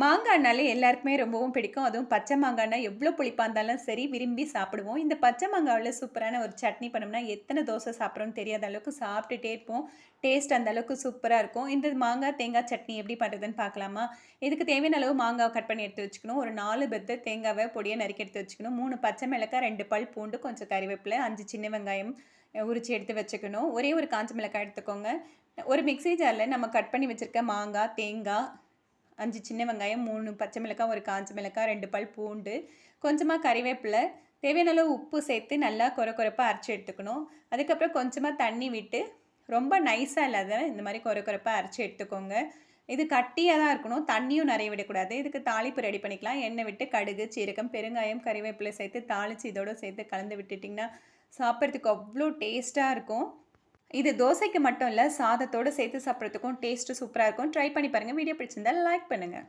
மாங்காய்னாலே எல்லாருக்குமே ரொம்பவும் பிடிக்கும். அதுவும் பச்சை மாங்காய்னா எவ்வளோ புளிப்பாக இருந்தாலும் சரி, விரும்பி சாப்பிடுவோம். இந்த பச்சை மாங்காவில் சூப்பரான ஒரு சட்னி பண்ணோம்னா, எத்தனை தோசை சாப்பிட்றோம்னு தெரியாத அளவுக்கு சாப்பிட்டுட்டே இருப்போம். டேஸ்ட் அந்த அளவுக்கு சூப்பராக இருக்கும். இந்த மாங்காய், தேங்காய் சட்னி எப்படி பண்ணுறதுன்னு பார்க்கலாமா? இதுக்கு தேவையான அளவு மாங்காய் கட் பண்ணி எடுத்து வச்சுக்கணும். ஒரு 4 பெத்த தேங்காவை பொடியை நறுக்கி எடுத்து வச்சுக்கணும். மூணு பச்சை மிளகாய், ரெண்டு பல் பூண்டு, கொஞ்சம் கறிவேப்பிலை, அஞ்சு சின்ன வெங்காயம் உரிச்சு எடுத்து வச்சுக்கணும். ஒரே ஒரு காஞ்ச மிளகாய் எடுத்துக்கோங்க. ஒரு மிக்ஸி ஜாரில் நம்ம கட் பண்ணி வச்சிருக்க மாங்காய், தேங்காய் அஞ்சு சின்ன வெங்காயம், மூணு பச்சை மிளகாய், ஒரு காஞ்ச மிளகாய், ரெண்டு பல் பூண்டு, கொஞ்சமாக கறிவேப்பிலை, தேவையான அளவு உப்பு சேர்த்து நல்லா கொர குறைப்பாக அரைச்சி எடுத்துக்கணும். அதுக்கப்புறம் கொஞ்சமாக தண்ணி விட்டு, ரொம்ப நைஸாக இல்லாத இந்த மாதிரி கொர குறைப்பாக அரைச்சி எடுத்துக்கோங்க. இது கட்டியாக தான் இருக்கணும். தண்ணியும் நிறைய விடக்கூடாது. இதுக்கு தாளிப்பு ரெடி பண்ணிக்கலாம். எண்ணெய் விட்டு கடுகு, சீரகம், பெருங்காயம், கறிவேப்பிலை சேர்த்து தாளித்து இதோட சேர்த்து கலந்து விட்டுட்டிங்கன்னா, சாப்பிட்றதுக்கு அவ்வளோ டேஸ்ட்டாக இருக்கும். இது தோசைக்கு மட்டும் இல்லை சாதத்தோட சேர்த்து சாப்பிட்றதுக்கும் டேஸ்ட்டு சூப்பராக இருக்கும். ட்ரை பண்ணி பாருங்கள் வீடியோ பிடிச்சிருந்தால் லைக் பண்ணுங்கள்